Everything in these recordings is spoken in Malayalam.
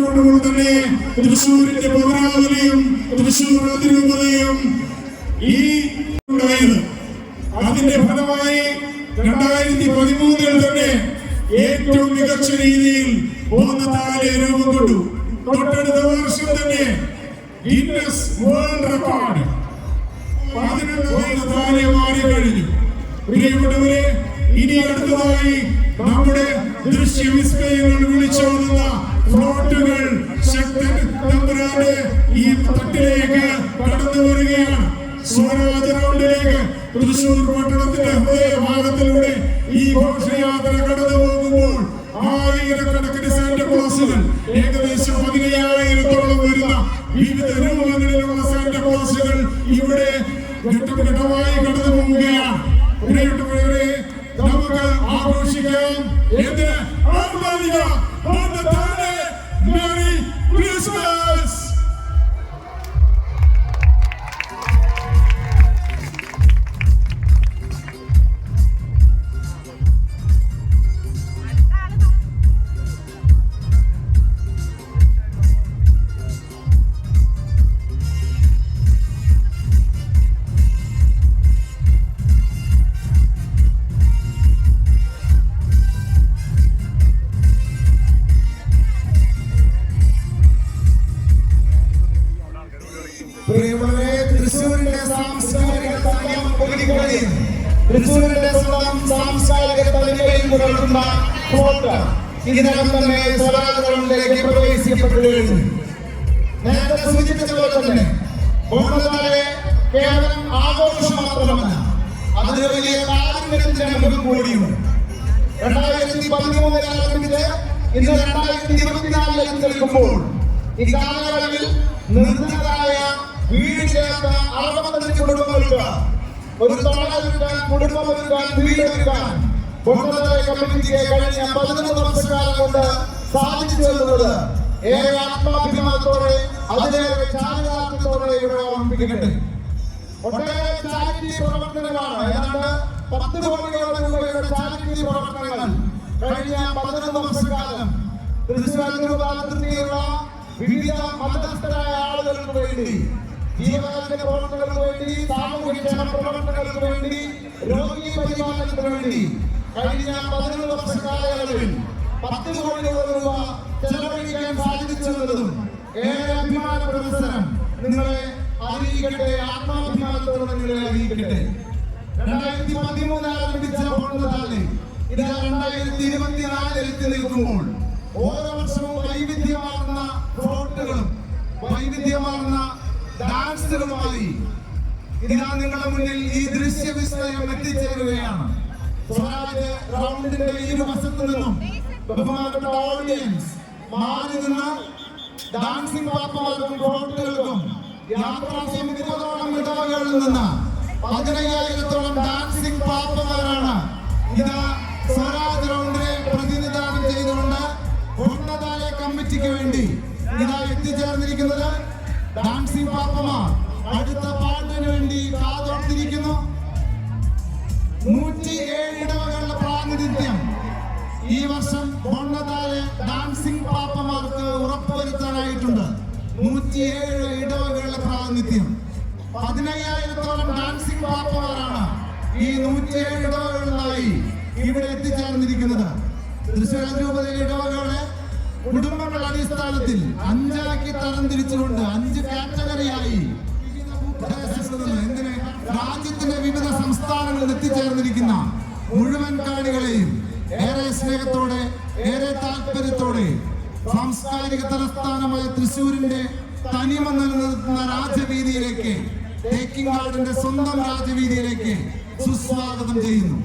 കണ്ടുകൊണ്ടുകൊണ്ട് തന്നെ തൃശ്ശൂരിന്റെ പൗരാവലിയും തൃശ്ശൂർ അതിരൂപതയും ഈ ഉണ്ടായത്. അതിന്റെ ഫലമായി രണ്ടായിരത്തി പതിമൂന്നിൽ തന്നെ ഏറ്റവും മികച്ച രീതിയിൽ പൂർണതാലെ രൂപം കൊണ്ടു. തൊട്ടടുത്ത വർഷം തന്നെ ഗിന്നസ് വേൾഡ് റെക്കോർഡ്. പതിനൊന്ന് താഴെ മാറി കഴിഞ്ഞു. പ്രിയപ്പെട്ടവരെ ഇനി അടുത്തതായി നമ്മുടെ ദൃശ്യവിസ്മയങ്ങൾ വിളിച്ചോതുന്ന ഫ്ലോട്ടുകൾ ശക്തി തമ്പുരാന്റെ ഈ തട്ടിലേക്ക് കടന്നു വരികയാണ്. സ്വരാജ് റൗണ്ടിലേക്ക് തൃശൂർ പട്ടണത്തിന്റെ ഹൃദയഭാഗത്തിലൂടെ ഈ ഘോഷയാത്ര കടന്നു പോകുമ്പോൾ ആയിരക്കണക്കിന് സാന്റ ക്ലോസുകൾ ഏകദേശം പതിനയ്യായിരത്തോളം വരുന്ന വിവിധ രൂപങ്ങളിലുള്ള സാന്റ ക്ലോസുകൾ ഇവിടെ ഘട്ടം ഘട്ടമായി കടന്നു പോവുകയാണ്. നമുക്ക് ആഘോഷിക്കാം. എന്തിന്? ആഹ്ലാദിക പ്രവേശിക്കപ്പെട്ടു കഴിഞ്ഞു നേരത്തെ സൂചിപ്പിച്ച പോലെ തന്നെ ഓണത്താലെ കേവലം ആഘോഷം മാത്രമല്ല അതിന് വലിയ പാരമ്പര്യത്തിന് നമുക്ക് കൂടിയുണ്ട്. രണ്ടായിരത്തി പതിമൂന്നിൽ ആരംഭിച്ച് ഇന്ന് രണ്ടായിരത്തി ഇരുപത്തിനാലിലേക്ക് നിൽക്കുമ്പോൾ ഈ കാലയളവിൽ നിർദ്ധരായ വീടില്ലാത്ത അറുപത്തഞ്ച് കുടുംബങ്ങൾക്ക് ഒരു തണലൊരുക്കാൻ കുടുംബമൊരുക്കാൻ വീടൊരുക്കാൻ പൊന്നതായ കമ്മിറ്റിക്ക് കഴിഞ്ഞ പതിനൊന്ന് വർഷക്കാലം കൊണ്ട് സാധിച്ചു എന്നുള്ളത് ഏറെ ആത്മാഭിമാനത്തോടെ അതിലേറെ ചാരിതാർത്ഥ്യത്തോടെ ഇവിടെ ഓർമ്മിപ്പിക്കട്ടെ ഒട്ടേറെ ചാരിറ്റി പ്രവർത്തനങ്ങളാണ്. ഏതാണ്ട് പത്ത് കോടിയോളം രൂപയുടെ ചാരിറ്റി പ്രവർത്തനങ്ങൾ കഴിഞ്ഞ പതിനൊന്ന് വർഷക്കാലം തൃശ്ശൂരിലുള്ള വിവിധ മതസ്ഥരായ ആളുകൾക്ക് വേണ്ടി ജീവകാരുണ്യ പ്രവർത്തനങ്ങൾക്ക് വേണ്ടി സാമൂഹ്യക്ഷേമ പ്രവർത്തനങ്ങൾക്ക് വേണ്ടി രോഗി പരിപാലനത്തിന് വേണ്ടി കഴിഞ്ഞ പതിനൊന്ന് വർഷ കാലയളവിൽ പത്ത് കോടി രൂപ ചെലവഴിക്കാൻ സാധിച്ചു എന്നതും ഏറെ അഭിമാന പ്രദർശനം നിങ്ങളെ അറിയിക്കട്ടെ ആത്മാഭിമാനത്തോടെ നിങ്ങളെ അറിയിക്കട്ടെ. രണ്ടായിരത്തി പതിമൂന്ന് ആരംഭിച്ച ഓണത്താലെ ഇത് രണ്ടായിരത്തി ഇരുപത്തിനാല് എത്തി നിൽക്കുമ്പോൾ ഓരോ വർഷവും വൈവിധ്യമാർന്ന ഫ്ലോട്ടുകളും വൈവിധ്യമാർന്ന ഡാൻസുകളുമായി ഇതാ നിങ്ങളുടെ മുന്നിൽ ഈ ദൃശ്യ വിസ്മയം എത്തിച്ചേരുകയാണ്. സ്വരാജ് റൗണ്ടിന്റെ ഇരുവശത്തു നിന്നും ബഹുമാനപ്പെട്ട ഓഡിയൻസ് മാറി നിന്ന് ഡാൻസിംഗ് പാപ്പമാർക്കും ഫ്ലോട്ടുകൾക്കും യാത്രാ സമിതികളോളം ഇടവകളിൽ നിന്ന് പതിനയ്യായിരത്തോളം ഡാൻസിംഗ് പാപ്പമാരാണ് ഇതാ സ്വരാജ് റൗണ്ടിനെ പ്രതിനിധാനം ചെയ്തുകൊണ്ട് ഉന്നതായ കമ്മിറ്റിക്ക് വേണ്ടി ഇതാ എത്തിച്ചേർന്നിരിക്കുന്നത് ഡാൻസിംഗ് പാപ്പമാർ. അടുത്ത പാട്ടിന് വേണ്ടി കാതോർത്തിരിക്കുന്നു. നൂറ്റി ഏഴ് ഇടവകളുടെ പ്രാതിനിധ്യം. ഈ വർഷം ഉന്നതായ ഡാൻസിംഗ് പാപ്പമാർക്ക് ഉറപ്പുവരുത്താനായിട്ടുണ്ട്. നൂറ്റിയേഴ് ഇടവകളുടെ പ്രാതിനിധ്യം. പതിനയ്യായിരത്തോളം ഡാൻസിംഗ് പാപ്പമാരാണ് ഈ നൂറ്റിയേഴ് ഇടവകളിലായി ഇവിടെ എത്തിച്ചേർന്നിരിക്കുന്നത്. തൃശ്ശൂർ രൂപതയിലെ ഇടവകളെ കുടുംബങ്ങളുടെ അടിസ്ഥാനത്തിൽ അഞ്ചാക്കി തരംതിരിച്ചുകൊണ്ട് അഞ്ച് കാറ്റഗറിയായി എന്തിന് രാജ്യത്തിന്റെ വിവിധ സംസ്ഥാനങ്ങളിൽ എത്തിച്ചേർന്നിരിക്കുന്ന മുഴുവൻ കാണികളെയും ഏറെ സ്നേഹത്തോടെ ഏറെ താല്പര്യത്തോടെ സാംസ്കാരിക തലസ്ഥാനമായ തൃശ്ശൂരിന്റെ തനിമ നിലനിർത്തുന്ന രാജവീതിയിലേക്ക് തേക്കിങ്ങാടിന്റെ സ്വന്തം രാജവീതിയിലേക്ക് സുസ്വാഗതം ചെയ്യുന്നു.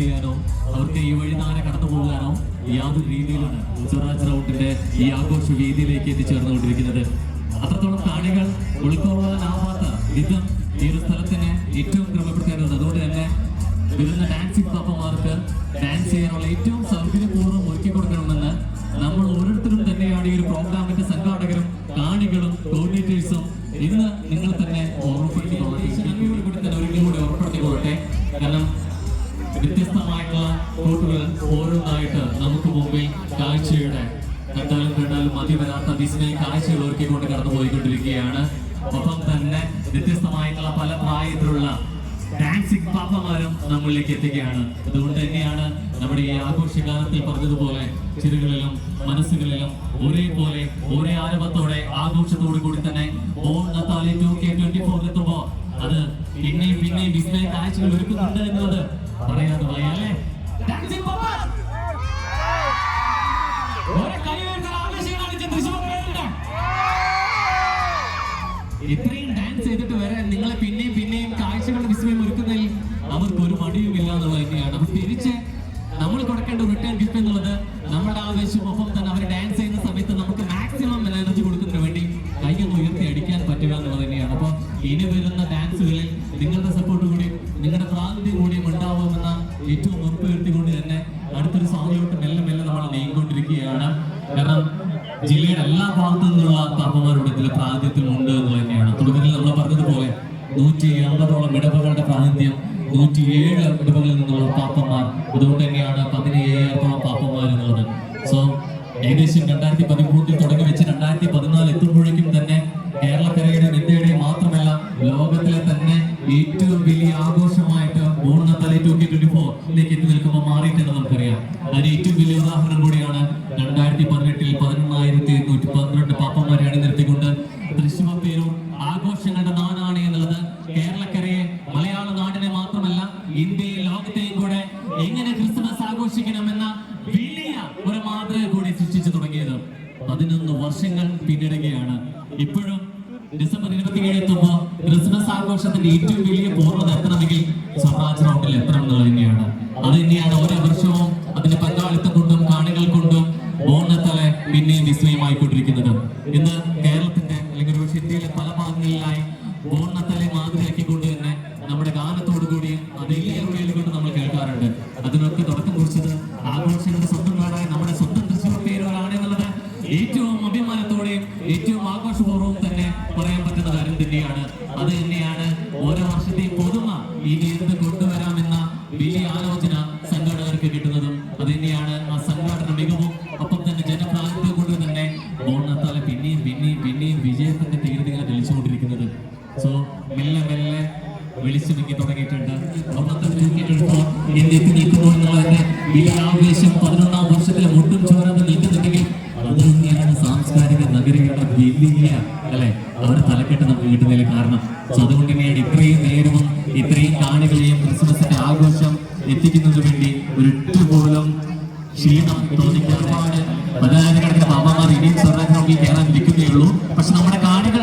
ചെയ്യാനോ അവർക്ക് ഈ വഴി നാളെ കടന്നു പോകാനോ യാതൊരു രീതിയിലാണ് ഉത്തരാജ് റൗണ്ടിന്റെ ഈ ആഘോഷ വേദിയിലേക്ക് എത്തിച്ചേർന്നുകൊണ്ടിരിക്കുന്നത്. അത്രത്തോളം കാണികൾ ഉൾക്കൊള്ളാനാവാത്ത വിധം ഈ ഒരു സ്ഥലത്തിന് ഏറ്റവും ക്രമപ്പെടുത്തേണ്ടത് അതുകൊണ്ട് തന്നെ വരുന്ന ഡാൻസിംഗ് പാപ്പമാർക്ക് ഡാൻസ് ചെയ്യാനുള്ള ഏറ്റവും സൗകര്യപൂർവം മുന്നിലേക്ക് എത്തുകയാണ് അതുകൊണ്ട് തന്നെയാണ് നമ്മുടെ ഈ ആഘോഷകാലത്തിൽ പറഞ്ഞതുപോലെ ചിരുകളിലും മനസ്സുകളിലും ഒരേപോലെ ഒരേ ആരംഭത്തോടെ ആഘോഷത്തോടു കൂടി തന്നെ ഓൺ നത്താലി ടു കെ ട്വന്റി ഫോർ എത്തുമ്പോൾ അത് പിന്നെയും പിന്നെയും ഡിസ്പ്ലേ കാഴ്ചകൾ ഒരുക്കുന്നുണ്ട് എന്നത് പറയാതെ പോയാലേ. അതുകൊണ്ട് തന്നെയാണ് പതിനേഴായിരത്തോളം പാപ്പന്മാരുന്നത് സോ ഏകദേശം രണ്ടായിരത്തി പതിമൂന്നിൽ തുടങ്ങി വെച്ച് രണ്ടായിരത്തി കേരളത്തിന്റെ അല്ലെങ്കിൽ ഒരു സിറ്റിയിലെ പല ഭാഗങ്ങളിലായി ബോണത്തലെ മാതൃകയാക്കിക്കൊണ്ട് എത്തിക്കുന്നതിനു വേണ്ടി ഒരു പോലും ക്ഷീണം തോന്നിക്കാതെ പതിനായിരക്കണക്കിന് മാമ്മമാർ ഇനിയും സർവത്തിനൊക്കെ കയറാൻ ഇരിക്കുന്നേ ഉള്ളൂ. പക്ഷെ നമ്മുടെ കാണികൾ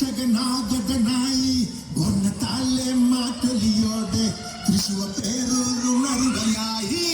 ജഗനായകനായി ഒന്നത്താലെ മാറ്റലിയോടെ തൃശുവ പേരൂരും അറിവയായി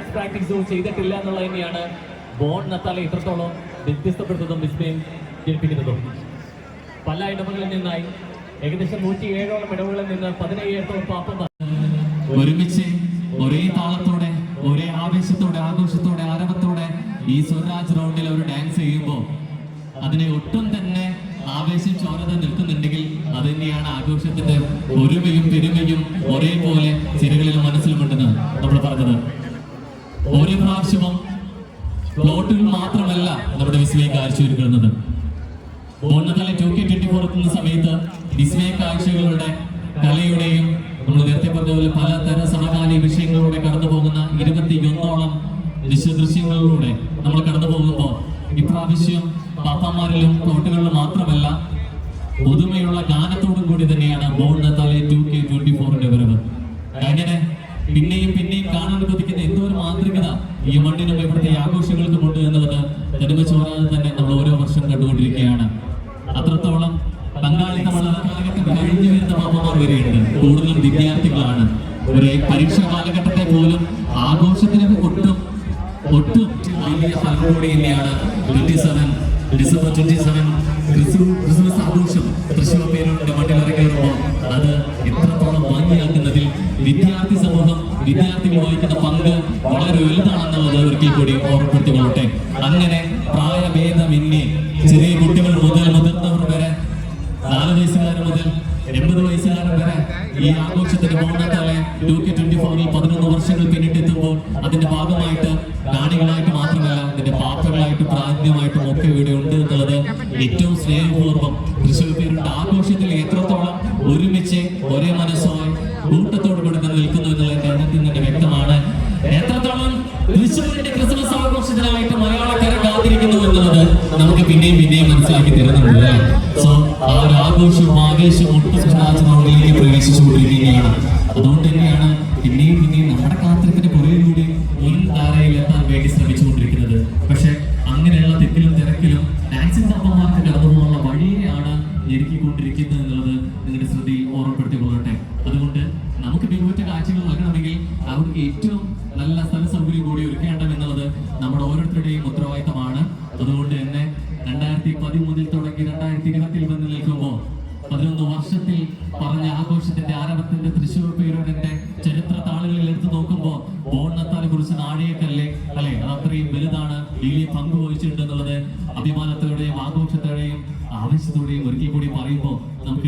ഡാൻസ് പ്രാക്ടീസോ ചെയ്തിട്ടില്ല എന്നുള്ളത് തന്നെയാണ് ബോൺ നത്താലെ ഇത്രത്തോളം വ്യത്യസ്തപ്പെടുത്തതും വിസ്മയം ജനിപ്പിക്കുന്നതും. പല ഇടവകളിൽ നിന്നായി ഏകദേശം നൂറ്റി ഏഴോളം ഇടവുകളിൽ നിന്ന് പതിനയ്യായിരത്തോളം പാപ്പം ഒരുമിച്ച് ഒരേ താളത്തോടെ ഒരേ ആവേശത്തോടെ ആഘോഷത്തോടെ ആരവത്തോടെ ഈ സ്വരാജ് റൗണ്ടിൽ അവർ ഡാൻസ് ചെയ്യുമ്പോൾ അതിനെ ഒട്ടും തന്നെ ആവേശം ചോരത നിൽക്കുന്നുണ്ടെങ്കിൽ അത് തന്നെയാണ് ആഘോഷത്തിന്റെ ഒരുമയും പെരുമയും ഒരേപോലെ ചിരകളിലും മനസ്സിലുമുണ്ടെന്ന് നമ്മൾ പറഞ്ഞത്. ഓരോ പ്രാവശ്യവും പ്ലോട്ടുകൾ മാത്രമല്ല നമ്മുടെ വിസ്മയ കാഴ്ചയൊരുക്കുന്നത്. ബോണത്തലെ ടു കെ ട്വന്റി ഫോർ എത്തുന്ന സമയത്ത് വിസ്മയ കാഴ്ചകളുടെ കലയുടെയും നമ്മൾ നേരത്തെ പറഞ്ഞ പോലെ പലതരം സമകാലിക വിഷയങ്ങളിലൂടെ കടന്നു പോകുന്ന ഇരുപത്തിയൊന്നോളം ദൃശ്യദൃശ്യങ്ങളിലൂടെ നമ്മൾ കടന്നു പോകുമ്പോൾ ഇപ്രാവശ്യം പാപ്പാമാരിലും തോട്ടുകളിലും മാത്രമല്ല പുതുമയുള്ള ഗാനത്തോടും കൂടി തന്നെയാണ് ബോൺ ഭാഗമായിട്ട് കാണികളായിട്ട് മാത്രമല്ല ഇതിന്റെ പാത്രങ്ങളായിട്ട് പ്രാതിനിധ്യമായിട്ടും ഒക്കെ ഇവിടെ ഉണ്ട് എന്നുള്ളത് ഏറ്റവും സ്നേഹപൂർവം തൃശ്ശൂർ പേരുടെ ആഘോഷത്തിൽ എത്രത്തോളം ഒരുമിച്ച് ഒരേ മനസ്സായി കൂട്ടത്തോട് കൂടി തന്നെ നിൽക്കുന്നു എന്നുള്ള കേരളത്തിൽ തന്നെ വ്യക്തമാണ്. എത്രത്തോളം തൃശ്ശൂരിന്റെ ക്രിസ്മസ് ആഘോഷത്തിനായിട്ട് മലയാളക്കാരെ കാത്തിരിക്കുന്നു എന്നുള്ളത് നമുക്ക് പിന്നെയും പിന്നെയും മനസ്സിലാക്കി തരുന്നുണ്ട് സോ ആ ഒരു ആഘോഷവും ആവേശവും ഒട്ടും പ്രവേശിച്ചുകൊണ്ടിരിക്കുകയാണ് അതുകൊണ്ട് തന്നെയാണ് പതിനൊന്ന് വർഷത്തിൽ പറഞ്ഞ ആഘോഷത്തിന്റെ ആരംഭത്തിന്റെ തൃശ്ശൂർ പേരൂരിന്റെ ചരിത്ര താളുകളിൽ എടുത്തു നോക്കുമ്പോൾ ബോണത്താൽ കുറിച്ച് നാഴികക്കല്ലേ അല്ലെ? അത് അത്രയും വലുതാണ്. ഇനി പങ്കുവഹിച്ചിട്ടുണ്ടെന്നുള്ളത് അഭിമാനത്തോടെയും ആഘോഷത്തോടെയും ആവേശത്തോടെയും ഒരിക്കൽ കൂടി പറയുമ്പോൾ നമുക്ക്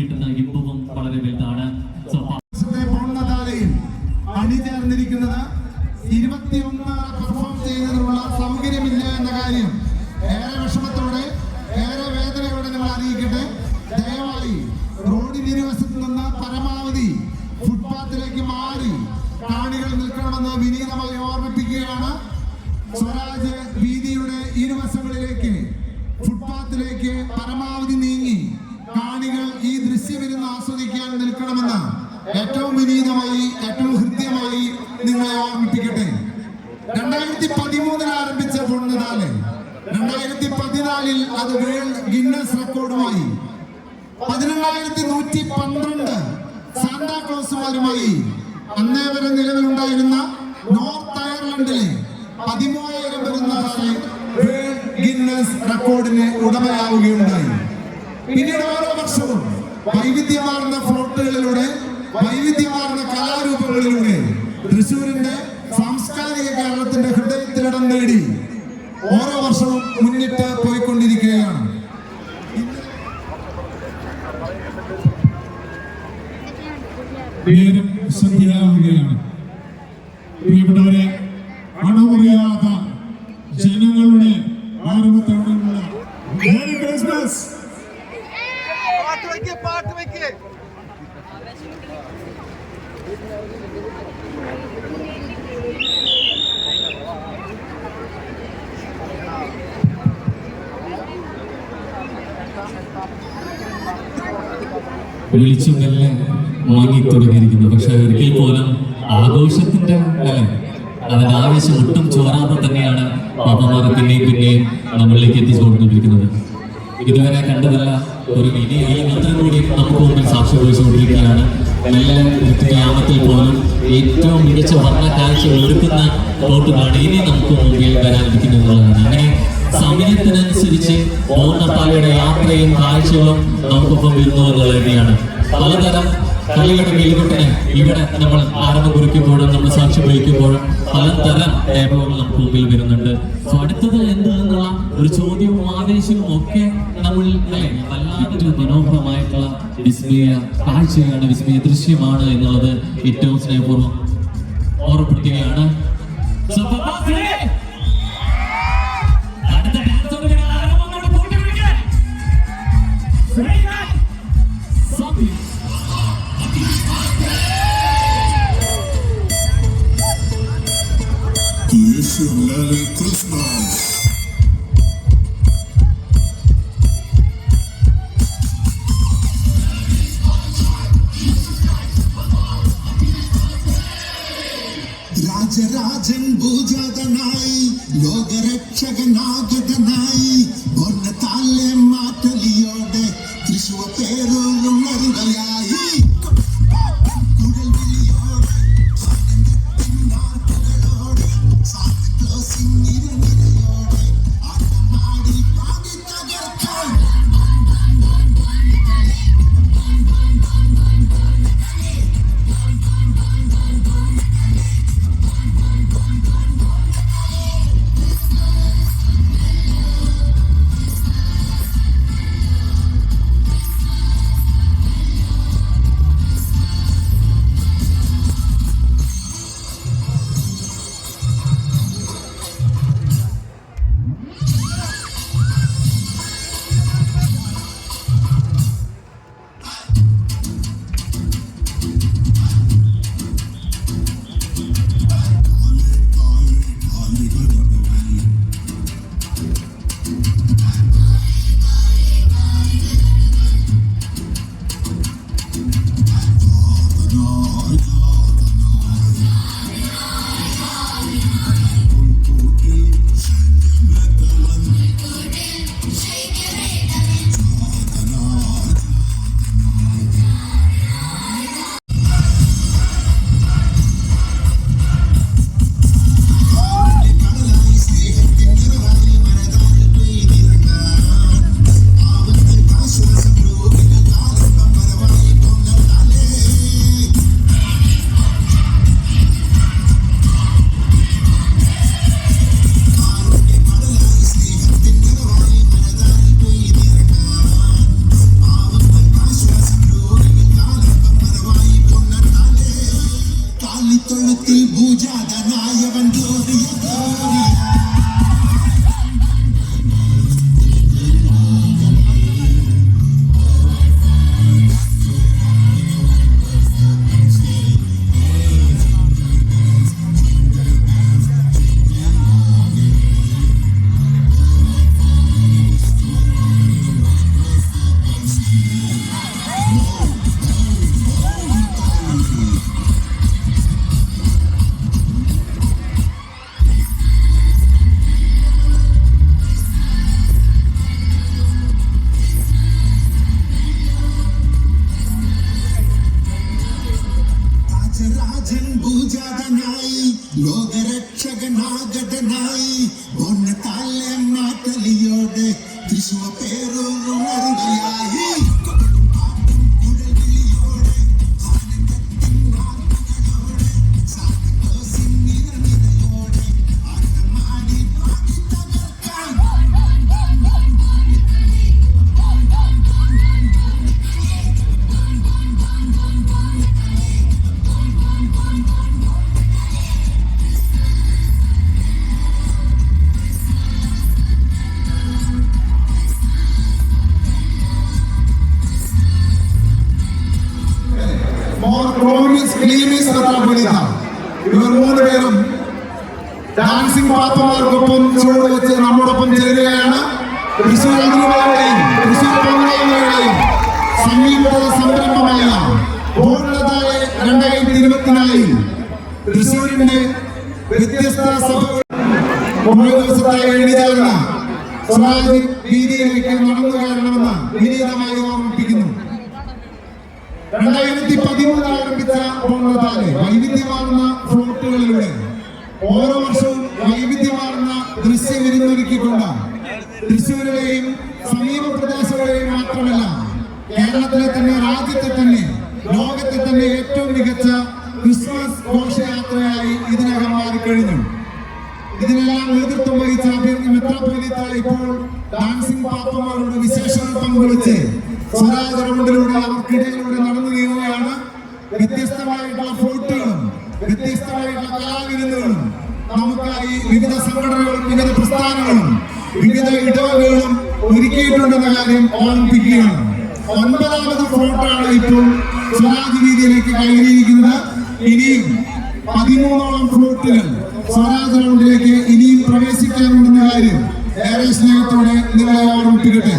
രണ്ടായിരത്തി പതിമൂന്നിൽ ആരംഭിച്ച പൊണ്ണതാൽ രണ്ടായിരത്തി പതിനാലിൽ അത് വേൾഡ് ഗിന്നസ് റെക്കോർഡുമായി. പതിനെണ്ണായിരത്തി നൂറ്റി പന്ത്രണ്ട് സാന്താക്ലോസുമാരുമായി അന്നേ വരെ നിലവിലുണ്ടായിരുന്ന നോർത്ത് അയർലൻഡിലെ പതിമൂവായിരം വരുന്ന വേൾഡ് ഗിന്നസ് റെക്കോർഡിന് ഉടമയാവുകയുണ്ടായി. പിന്നീട് ഓരോ വർഷവും വൈവിധ്യമാർന്ന ഫ്ലോട്ടുകളിലൂടെ വൈവിധ്യമാർന്ന കലാരൂപങ്ങളിലൂടെ തൃശ്ശൂരിന്റെ സാംസ്കാരിക കേരളത്തിന്റെ ഹൃദയത്തിലിടം നേടി ഓരോ വർഷവും മുന്നിട്ട് പോയിക്കൊണ്ടിരിക്കുകയാണ്. നേരം സന്ധ്യയാവുകയാണ് പ്രിയപ്പെട്ടവരെ അണമുറിയാത്ത ജനങ്ങളുടെ ആരവത്തോടെയുള്ള മേരി ക്രിസ്മസ് പാട്ട് വയ്ക്കേ പാട്ട് വെക്കേ. വിളിച്ചു മെല്ലെ വാങ്ങി തുടങ്ങിയിരിക്കുന്നു പക്ഷെ ഒരിക്കൽ പോലും ആഘോഷത്തിന്റെ അല്ലെ അതിന്റെ ആവേശം ഒട്ടും ചോരാതെ തന്നെയാണ് പാപ്പമാരെ പിന്നെയും പിന്നെയും നമ്മളിലേക്ക് എത്തിച്ചുകൊണ്ടിരിക്കുന്നത്. ഇതുവരെ കണ്ടതല്ല ഒരു ഇനി ഈ മന്ത്രം കൂടി നമുക്ക് മുമ്പിൽ സാക്ഷ്യം വഹിച്ചുകൊണ്ടിരിക്കുകയാണ്. എല്ലാ ഗ്രാമത്തിൽ പോലും ഏറ്റവും മികച്ച വർണ കാഴ്ച ഒരുക്കുന്ന ബോട്ടുകളാണ് ഇനി നമുക്ക് മുമ്പിൽ വരാനിരിക്കുന്നതാണ് അങ്ങനെ സമയത്തിനനുസരിച്ച് ഓണപ്പാലയുടെ യാത്രയും കാഴ്ചകളും നമുക്കൊപ്പം വരുന്നു എന്നുള്ളത് തന്നെയാണ്. പലതരം കളിയുടെ മേൽകൊട്ടിന് ഇവിടെ നമ്മൾ ആരംഭം കുറിക്കുമ്പോഴും നമ്മൾ സാക്ഷ്യം വഹിക്കുമ്പോഴും പലതരം ടേബിളുകൾ നമുക്ക് മുമ്പിൽ വരുന്നുണ്ട്. സോ അടുത്തത് എന്ത് എന്നുള്ള ഒരു ചോദ്യവും ആവേശവും ഒക്കെ നമ്മൾ അല്ലെ? വല്ലാത്തൊരു മനോഹരമായിട്ടുള്ള വിസ്മയ കാഴ്ചയാണ് വിസ്മയ ദൃശ്യമാണ് എന്നുള്ളത് ഏറ്റവും സ്നേഹപൂർവം ഓർമ്മപ്പെടുത്തുകയാണ്. പേരൂരും അറിവയായി കുഴൽ വിളിയോടെ ಜಗನಾಗದನಾಯಿ ಒನ್ನ ತಾಲೆ ಮಾತಲಿಯೋಡೆ ತ್ರಿಸುವ ಪೇರು ರುಣರುಯಾಯಿ സംയുക്ത സംരംഭമായ രണ്ടായിരത്തി ഇരുപത്തിനാലിൽ തൃശ്ശൂരിന്റെ വ്യത്യസ്ത സഭകൾ കുറേ ദിവസത്തായി രീതിയിലേക്ക് നടന്നു കയറണമെന്ന് വിനീതമായി ഓർമ്മിപ്പിക്കുന്നു. രണ്ടായിരത്തി പതിമൂന്ന് ആരംഭിച്ച പൂർണതാൽ വൈവിധ്യമാർന്ന ഫ്ലോട്ടുകളിലൂടെ ഓരോ വർഷവും വൈവിധ്യമാർന്ന ദൃശ്യവിരുന്നൊരുക്കിക്കൊണ്ട് തൃശ്ശൂരിലെയും സമീപ പ്രദേശങ്ങളെയും മാത്രമല്ല കേരളത്തിലെ തന്നെ രാജ്യത്തെ തന്നെ ലോകത്തെ തന്നെ ഏറ്റവും മികച്ച ക്രിസ്മസ് ഘോഷയാത്രയായി ഇതിനകം മാറിക്കഴിഞ്ഞു. ഇതിനെല്ലാം നേതൃത്വം വഹിച്ച അഭ്യർത്ഥി മെത്രാപ്പൊലീത്ത ഇപ്പോൾ ഡാൻസിംഗ് പാപ്പമാരോട് വിശേഷങ്ങൾ പങ്കുവച്ച് സ്വരാജ് അവർക്കിടയിലൂടെ നടന്നു നീങ്ങുകയാണ്. വ്യത്യസ്തമായിട്ടുള്ള ഫ്ലോട്ടുകളും വ്യത്യസ്തമായിട്ടുള്ള കലാവിരുന്നുകളും നമുക്കായി വിവിധ സംഘടനകളും വിവിധ പ്രസ്ഥാനങ്ങളും വിവിധ ഇടവകളും ഒരുക്കിയിട്ടുണ്ടെന്ന കാര്യം ഓർമ്മിപ്പിക്കുകയാണ്. ഒൻപതാമത് ഫ്ലോട്ടാണ് ഇപ്പോൾ സ്വരാജ് വീതിയിലേക്ക് കയറിയിരിക്കുന്നത് ഇനിയും പതിമൂന്നോളം ഫ്ലോട്ടുകൾ സ്വരാജ് റൗണ്ടിലേക്ക് ഇനിയും പ്രവേശിക്കാനുണ്ടെന്ന കാര്യം ഏറെ സ്നേഹത്തോടെ നിങ്ങളെ ഓർമ്മിപ്പിക്കട്ടെ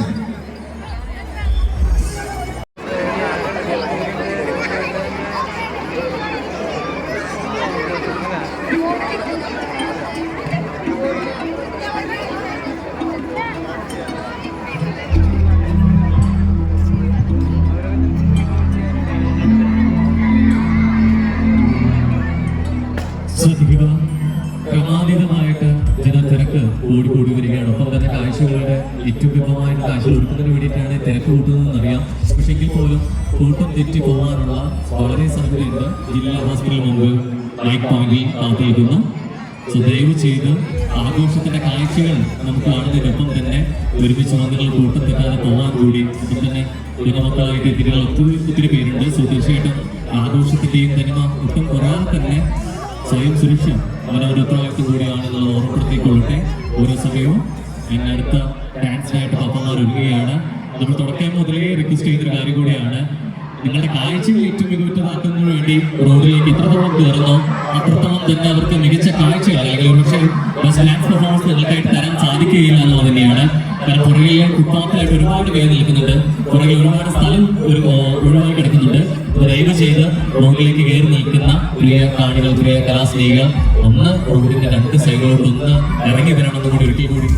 അറിയാം പോലും കൂട്ടം തെറ്റി പോകാനുള്ള വളരെ സാധ്യതയുണ്ട് ജില്ലാ ഹോസ്പിറ്റൽ മുമ്പ് മൈക്ക് പോയിന്റിൽ കാത്തിരിക്കുന്നു. സോ ദയവ് ചെയ്ത് ആഘോഷത്തിന്റെ കാഴ്ചകൾ നമുക്ക് കാണുന്നതിനൊപ്പം തന്നെ ഒരുമിച്ച് വന്നുകൾ കൂട്ടം തെറ്റാതെ പോകാൻ കൂടി ഒപ്പം തന്നെ കുഞ്ഞുമക്കളായിട്ട് ഇതിലുള്ള ഒത്തിരി ഒത്തിരി പേരുണ്ട്. സോ തീർച്ചയായിട്ടും ആഘോഷത്തിന്റെയും തനിമ ഒട്ടും കുറയാതെ തന്നെ സ്വയം സുരക്ഷ അവനവരുടെ ഉത്തരവാദിത്വം കൂടിയാണെന്നുള്ളത് ഓർമ്മപ്പെടുത്തിക്കൊള്ളട്ടെ ഓരോ സമയവും എന്നടുത്ത ഡാൻസിനായിട്ട് പപ്പന്മാർ ഒരുങ്ങുകയാണ് നമ്മൾ തുടക്കം മുതലേ റിക്വസ്റ്റ് ചെയ്തൊരു കാര്യം കൂടിയാണ്. നിങ്ങളുടെ കാഴ്ചകൾ ഏറ്റവും മികവുറ്റതാക്കുന്നതിന് വേണ്ടി റോഡിലേക്ക് എത്രത്തോളം കയറുന്നോ. അത്രത്തോളം തന്നെ അവർക്ക് മികച്ച കാഴ്ചകൾ അല്ലെങ്കിൽ ഒരുപക്ഷെ ബസ് ലാൻഡ് പെർഫോമൻസ് നിങ്ങൾക്കായിട്ട് തരാൻ സാധിക്കുകയില്ല എന്നുള്ളത് തന്നെയാണ്. കാരണം പുറകിലെ ഫുട്പാത്തിലായിട്ട് ഒരുപാട് പേര് നിൽക്കുന്നുണ്ട്. പുറകിൽ ഒരുപാട് സ്ഥലം ഒരു ഒഴിവായി കിടക്കുന്നുണ്ട് ദയവ് ചെയ്ത് റോഡിലേക്ക് കയറി നിൽക്കുന്ന പ്രിയ കാണികൾ പ്രിയ കലാസ്നേഹികൾ ഒന്ന് റോഡിന്റെ രണ്ട് സൈഡിലോട്ട് ഒന്ന് ഇറങ്ങി വരണമെന്ന് കൂടി ഒരിക്കൽ കൂടി